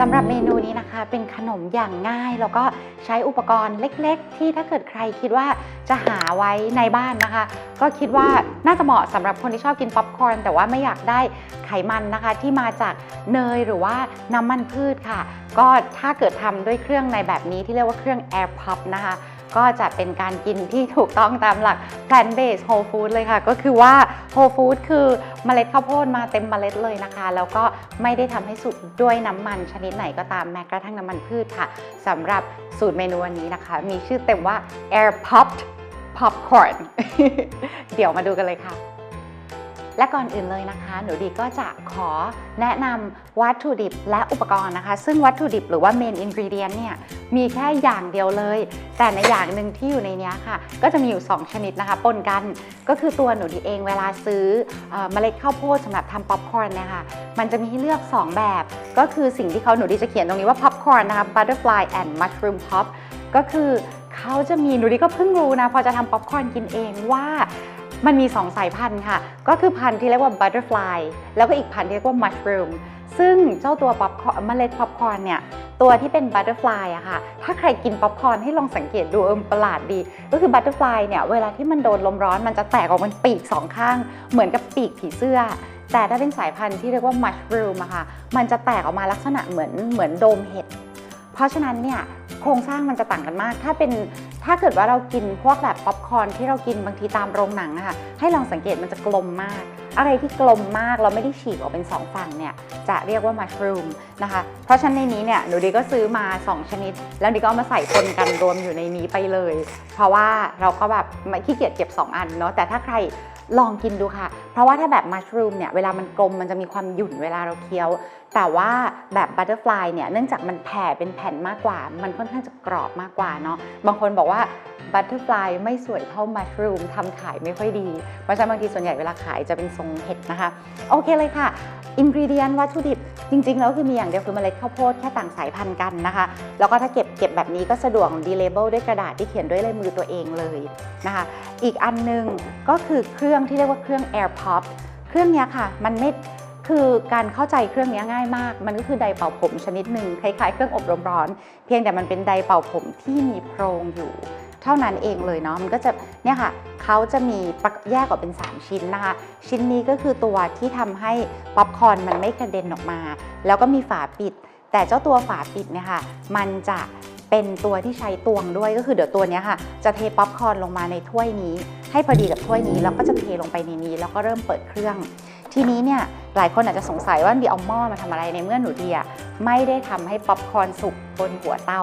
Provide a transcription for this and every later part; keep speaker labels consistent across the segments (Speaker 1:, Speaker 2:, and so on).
Speaker 1: สำหรับเมนูนี้นะคะเป็นขนมอย่างง่าย แล้วก็ใช้อุปกรณ์เล็ก ๆ ที่ถ้าเกิดใครคิดว่าจะหาไว้ในบ้านนะคะ ก็คิดว่าน่าจะเหมาะสำหรับคนที่ชอบกินป๊อปคอร์นแต่ว่าไม่อยากได้ไขมันนะคะ ที่มาจากเนยหรือว่าน้ำมันพืชค่ะ ก็ถ้าเกิดทำด้วยเครื่องในแบบนี้ที่เรียกว่าเครื่อง Air Pop นะคะ ก็จะเป็นการกินที่ถูกต้องตามหลัก plant based whole food เลยค่ะ ก็คือว่า whole food คือเมล็ดข้าวโพดมาเต็มเมล็ดเลยนะคะ แล้วก็ไม่ได้ทำให้สุกด้วยน้ำมันชนิดไหนก็ตามแม้กระทั่งน้ำมันพืชค่ะสำหรับสูตรเมนูวันนี้นะคะ มีชื่อเต็มว่า air popped popcorn เดี๋ยวมาดูกันเลยค่ะ และก่อนอื่นเลยนะคะ หนูดีก็จะขอแนะนำวัตถุดิบและอุปกรณ์นะคะ ซึ่งวัตถุดิบหรือว่า main ingredient เนี่ยมีแค่อย่างเดียวเลย แต่ในอย่างหนึ่งที่อยู่ในนี้ค่ะ ก็จะมีอยู่ 2 ชนิดนะคะปนกันก็คือตัวหนูดีเองเวลาซื้อเอ่อเมล็ดข้าวโพดสำหรับทำป๊อปคอร์นนี่ยค่ะมันจะมีให้เลือก 2 แบบ ก็คือสิ่งที่เขาหนูดีจะเขียนตรงนี้ว่า popcorn นะคะ butterfly and mushroom pop ก็คือเขาจะมีหนูดีก็เพิ่งรู้นะพอจะทำป๊อปคอร์นกินเองว่า มันมี 2 สายพันธุ์ค่ะ ก็คือพันธุ์ที่เรียกว่า butterfly แล้วก็อีกพันธุ์ที่เรียกว่า mushroom ซึ่งเจ้าตัวป๊อปคอร์นเมล็ดป๊อปคอร์นเนี่ย ตัวที่เป็นบัตเตอร์ฟลายอะค่ะ ถ้าใครกินป๊อปคอร์นให้ลองสังเกตดูเออประหลาดดี ก็คือบัตเตอร์ฟลายเนี่ย เวลาที่มันโดนลมร้อนมันจะแตกออกเป็นปีกสองข้าง เหมือนกับปีกผีเสื้อ แต่ถ้าเป็นสายพันธุ์ที่เรียกว่ามัชรูมอะค่ะ มันจะแตกออกมาลักษณะเหมือนเหมือนโดมเห็ด เพราะฉะนั้นเนี่ย โครงสร้างมันจะต่างกันมาก ถ้าเป็นถ้าเกิดว่าเรากินพวกแบบป๊อปคอร์นที่เรากินบางทีตามโรงหนังอะค่ะให้ลองสังเกตมันจะกลมมาก อะไรที่กลมมากเราไม่ได้ฉีกออกเป็น 2 ฝั่งเนี่ยจะเรียกว่ามัชรูมนะคะเพราะฉะนั้นในนี้เนี่ยหนูดีก็ซื้อมา 2 ชนิด แล้วดีก็เอามาใส่ปนกันรวมอยู่ในนี้ไปเลย เพราะว่าเราก็แบบไม่ขี้เกียจเก็บ 2 อันเนาะแต่ถ้าใคร ลองกินดูค่ะ เพราะว่าถ้าแบบมัชรูมเนี่ยเวลามันกลมมันจะมีความหยุ่นเวลาเราเคี้ยว แต่ว่าแบบบัตเตอร์ฟลายเนี่ยเนื่องจากมันแผ่เป็นแผ่นมากกว่า มันค่อนข้างจะกรอบมากกว่าเนาะบางคนบอกว่าบัตเตอร์ฟลายไม่สวยเท่ามัชรูมทำขายไม่ค่อยดี เพราะฉะนั้นบางทีส่วนใหญ่เวลาขายจะเป็นทรงเห็ดนะคะ โอเคเลยค่ะอินกรีเดียนวัตถุดิบ จริงๆ แล้วคือมีอย่างเดียวคือเมล็ดข้าวโพดแค่ต่างสายพันธุ์กันนะคะ แล้วก็ถ้าเก็บเก็บแบบนี้ก็สะดวกดีเลเบลด้วยกระดาษที่เขียนด้วยลายมือตัวเองเลย นะคะ อีกอันหนึงก็คือเครื่องที่เรียกว่าเครื่อง Air Pop เครื่องนี้ค่ะ มันไม่คือการเข้าใจเครื่องนี้ง่ายมาก มันก็คือไดร์เป่าผมชนิดหนึ่งคล้ายๆ เครื่องอบลมร้อน เพียงแต่มันเป็นไดร์เป่าผมที่มีโพรงอยู่ เท่านั้นเองเลยเนาะ มันก็จะเนี่ยค่ะเขาจะมีแยกออกเป็น 3 ชิ้นนะคะ ชิ้นนี้ก็คือตัวที่ทำให้ป๊อปคอร์นมันไม่กระเด็นออกมา แล้วก็มีฝาปิด แต่เจ้าตัวฝาปิดเนี่ยค่ะ มันจะ เป็นตัวที่ใช้ตวงด้วยก็คือเดี๋ยวตัวนี้ค่ะ จะเทป๊อปคอร์นลงมาในถ้วยนี้ ให้พอดีกับถ้วยนี้แล้วก็จะเทลงไปในนี้ แล้วก็เริ่มเปิดเครื่อง ทีนี้เนี่ย หลายคนอาจจะสงสัยว่าดีเอาหม้อมาทำอะไรในเมื่อหนูดีอะไม่ได้ทำให้ป๊อปคอร์นสุกบนหัวเตา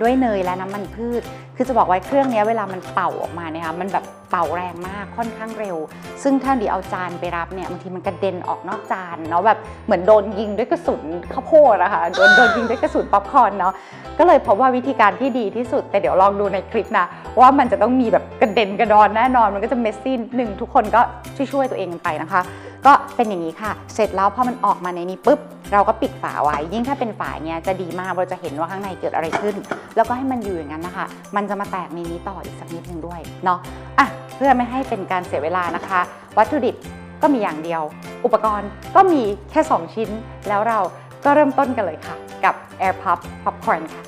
Speaker 1: ด้วยเนยและน้ำมันพืช คือจะบอกไว้เครื่องนี้เวลามันเป่าออกมาเนี่ยค่ะมันแบบเป่าแรงมากค่อนข้างเร็ว ซึ่งถ้าดีเอาจานไปรับเนี่ยบางทีมันกระเด็นออกนอกจานเนาะแบบเหมือนโดนยิงด้วยกระสุนข้าวโพดอะค่ะโดนโดนยิงด้วยกระสุนป๊อปคอร์นเนาะก็เลยพบว่าวิธีการที่ดีที่สุด แต่เดี๋ยวลองดูในคลิปนะ ว่ามันจะต้องมีแบบกระเด็นกระดอนแน่นอน มันก็จะเมสซี่นิดนึงทุกคนก็ช่วยๆตัวเองกันไปนะคะ ก็เป็นอย่างนี้ค่ะเสร็จแล้วพอมันออกมาในนี้ปุ๊บ เราก็ปิดฝาไว้ ยิ่งถ้าเป็นฝาเนี้ยจะดีมากเราจะเห็นว่าข้างในเกิดอะไรขึ้น แล้วก็ให้มันอยู่อย่างนั้นนะคะ มันจะมาแตกในนี้ต่ออีกสักนิดนึงด้วยเนาะอะเพื่อไม่ให้เป็นการเสียเวลานะคะ วัตถุดิบก็มีอย่างเดียว อุปกรณ์ก็มีแค่ 2 ชิ้น แล้วเราก็เริ่มต้นกันเลยค่ะ กับ Air Pop Popcorn ค่ะ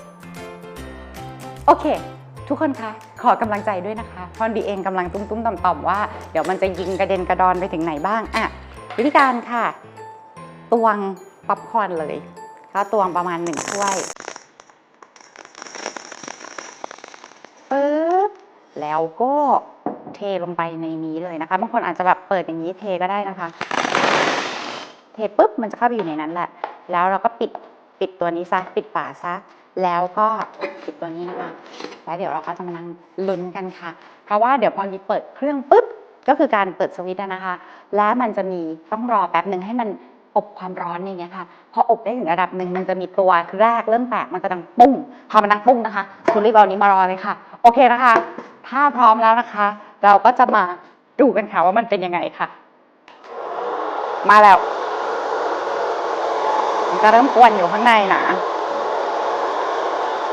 Speaker 1: โอเค ทุกคนคะ ขอกำลังใจด้วยนะคะ เพราะดีเองกำลังตุ้มๆต่อมๆว่า เดี๋ยวมันจะยิงกระเด็นกระดอนไปถึงไหนบ้างอะ วิธีการค่ะ ตวงป๊อปคอร์นเลย ก็ตวงประมาณหนึ่งถ้วยปึ๊บแล้วก็เทลงไปในนี้เลยนะคะ บางคนอาจจะแบบเปิดอย่างนี้เทก็ได้นะคะ เทปุ๊บมันจะเข้าไปอยู่ในนั้นแหละ แล้วเราก็ปิดปิดตัวนี้ซะ ปิดฝาซะ แล้วก็ปิดตัวนี้นะคะ แล้วเดี๋ยวเราก็จะมานั่งลุ้นกันค่ะ เพราะว่าเดี๋ยวพอนี้เปิดเครื่องปุ๊บ ก็คือการเปิดสวิตช์นะคะ และมันจะมีต้องรอแป๊บหนึ่งให้มันอบความร้อนอย่างเงี้ยค่ะ พออบได้ถึงระดับหนึ่งมันจะมีตัวแรกเริ่มแตกมันจะดังปุ้ง พอมันดังปุ้งนะคะคุณรีบเอานี้มารอเลยค่ะ โอเคนะคะ ถ้าพร้อมแล้วนะคะ เราก็จะมาดูกันค่ะว่ามันเป็นยังไงค่ะ มาแล้วมันจะเริ่มกวนอยู่ข้างในนะ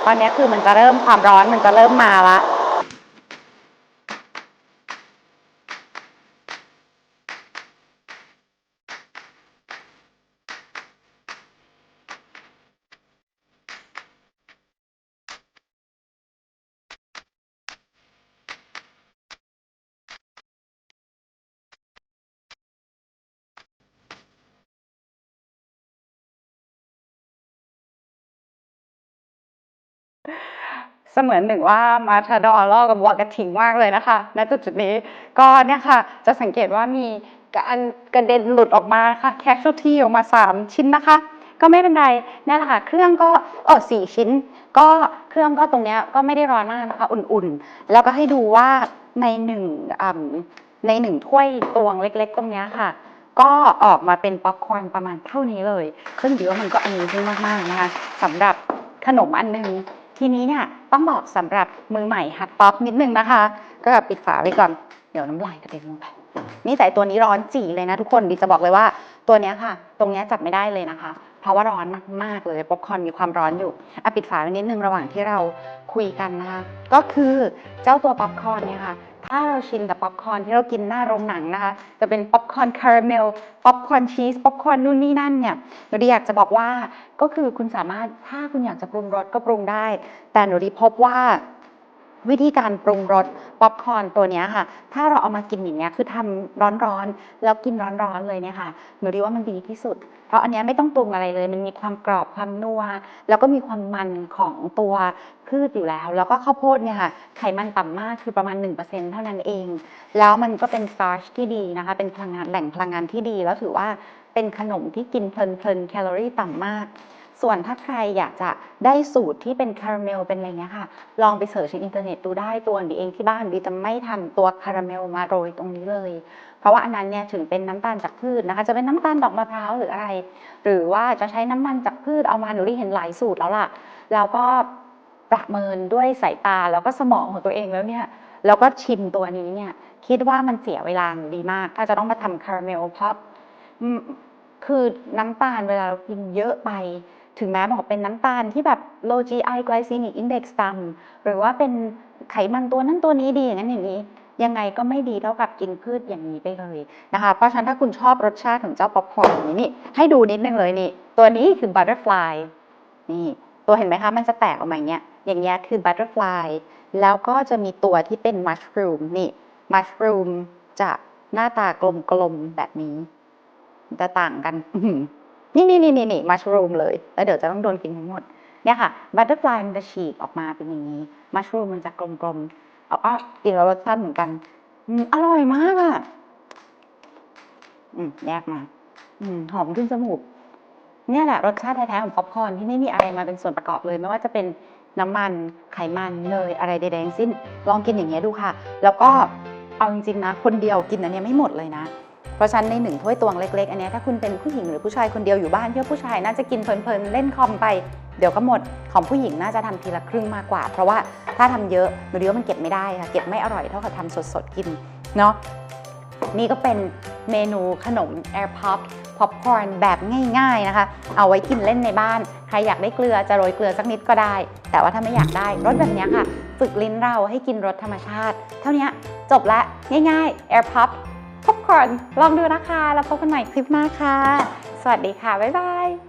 Speaker 1: ตอนนี้คือมันจะเริ่มความร้อนมันจะเริ่มมาละ เสมือนหนึ่งว่ามาทาดอร์ล่อกับวัวกระทิงมากเลยนะคะณจุดจุดนี้ก็เนี่ยค่ะ จะสังเกตว่ามีการกระเด็นหลุดออกมาค่ะแคชช a l ที่ออกมา 3 ชิ้นนะคะ ก็ไม่เป็นไรนี่แหละค่ะเครื่องก็เออสี่ชิ้น ก็เครื่องก็ตรงเนี้ยก็ไม่ได้ร้อนมากนะคะอุ่นๆ แล้วก็ให้ดูว่าในหนึ่งในหนึ่งถ้วยตวงเล็ก ๆ ตรงเนี้ยค่ะก็ออกมาเป็นป๊อปคอร์นประมาณเท่านี้เลยซึ่งถือว่ามันก็อันนี้มากๆนะคะสำหรับขนมอันหนึง ทีนี้เนี่ยต้องบอกสำหรับมือใหม่หัดป๊อปนิดนึงนะคะ ก็ปิดฝาไว้ก่อน เดี๋ยวน้ำลายกระเด็นลงไปนี่แต่ตัวนี้ร้อนจีเลยนะทุกคนดิจะบอกเลยว่าตัวนี้ค่ะ ตรงนี้จับไม่ได้เลยนะคะ เพราะว่าร้อนมากๆเลยป๊อปคอนมีความร้อนอยู่อะปิดฝาไว้นิดนึงระหว่างที่เราคุยกันนะคะ ก็คือเจ้าตัวป๊อปคอนเนี่ยค่ะ ถ้าเราชินแต่ป๊อปคอร์นที่เรากินหน้าโรงหนังนะคะ จะเป็นป๊อปคอร์นคาราเมล ป๊อปคอร์นชีส ป๊อปคอร์นนู่นนี่นั่นเนี่ยหนูดีอยากจะบอกว่าก็คือคุณสามารถถ้าคุณอยากจะปรุงรสก็ปรุงได้ แต่หนูดีพบว่า วิธีการปรุงรสป๊อปคอร์นตัวเนี้ยค่ะ ถ้าเราเอามากินอย่างเงี้ยคือทำร้อนๆแล้วกินร้อนๆเลยเนี่ยค่ะหนูดีว่ามันดีที่สุด เพราะอันเนี้ยไม่ต้องปรุงอะไรเลย มันมีความกรอบความนัวแล้วก็มีความมันของตัวพืชอยู่แล้ว แล้วก็ข้าวโพดเนี่ยค่ะไขมันต่ำมากคือประมาณ 1%เท่านั้นเอง แล้วมันก็เป็นสตาร์ชที่ดีนะคะ เป็นพลังงานแหล่งพลังงานที่ดี แล้วถือว่าเป็นขนมที่กินเพลินๆแคลอรี่ต่ำมาก ส่วนถ้าใครอยากจะได้สูตรที่เป็นคาราเมลเป็นอะไรเงี้ยค่ะ ลองไปเสิร์ชในอินเทอร์เน็ตดูได้ตัวดีเองที่บ้านดีจะไม่ทำตัวคาราเมลมาโรยตรงนี้เลย เพราะว่าอันนั้นเนี่ยถึงเป็นน้ำตาลจากพืชนะคะ จะเป็นน้ำตาลดอกมะพร้าวหรืออะไร หรือว่าจะใช้น้ำมันจากพืชเอามาหนูได้เห็นหลายสูตรแล้วล่ะแล้วก็ประเมินด้วยสายตาแล้วก็สมองของตัวเองแล้วเนี่ยแล้วก็ชิมตัวนี้เนี่ยคิดว่ามันเสียเวลาดีมาก ถ้าจะต้องมาทำคาราเมลเพราะคือน้ำตาลเวลาเรากินเยอะไป ถึงแม้บอกเป็นน้ำตาลที่แบบ low GI glycemic index ต่ำหรือว่าเป็นไขมันตัวนั้นตัวนี้ดีอย่างนั้นอย่างนี้ ยังไงก็ไม่ดีเท่ากับกินพืชอย่างนี้ไปเลยนะคะ เพราะฉะนั้นถ้าคุณชอบรสชาติของเจ้าป๊อปคอร์นนี้นี่ให้ดูนิดนึงเลยนี่ ตัวนี้คือ butterfly นี่ตัวเห็นไหมคะ มันจะแตกออกมาอย่างเงี้ยอย่างเงี้ยคือ butterfly แล้วก็จะมีตัวที่เป็น mushroom นี่ mushroom จะหน้าตากลมๆแบบนี้จะต่างกัน นี่นี่นี่นี่นี่ mushroom เลยแล้วเดี๋ยวจะต้องโดนกินทั้งหมดเนี่ยค่ะ butterfly มันจะฉีกออกมาเป็นอย่างนี้ mushroom มันจะกลมๆเอาอะกินแล้วรสชาติเหมือนกันอืมอร่อยมากอะอืมแยกมาอืมหอมขึ้นจมูกเนี่ยแหละรสชาติแท้ๆของป๊อปคอร์นที่ไม่มีอะไรมาเป็นส่วนประกอบเลย ไม่ว่าจะเป็นน้ำมันไขมันเนยอะไรใดๆทั้งสิ้น ลองกินอย่างเงี้ยดูค่ะ แล้วก็เอาจริงๆนะ คนเดียวกินอันเนี้ยไม่หมดเลยนะ เพราะฉะนั้นในหนึ่งถ้วยตวงเล็กๆ อันนี้ถ้าคุณเป็นผู้หญิงหรือผู้ชายคนเดียวอยู่บ้านเพื่อผู้ชายน่าจะกินเพลินๆเล่นคอมไปเดี๋ยวก็หมดของผู้หญิงน่าจะทำทีละครึ่งมากกว่า เพราะว่าถ้าทำเยอะหนูดีว่ามันเก็บไม่ได้ค่ะเก็บไม่อร่อยเท่ากับทำสดๆกินเนาะนี่ก็เป็นเมนูขนม Air Pop ป๊อปคอร์นแบบง่าย ๆนะคะ เอาไว้กินเล่นในบ้าน ใครอยากได้เกลือจะโรยเกลือสักนิดก็ได้ แต่ว่าถ้าไม่อยากได้รสแบบนี้ค่ะ ฝึกลิ้นเราให้กินรสธรรมชาติ เท่านี้จบละง่ายๆ Air Pop ป๊อปคอร์นลองดูนะคะ แล้วพบกันใหม่คลิปหน้าค่ะ สวัสดีค่ะ บ๊ายบาย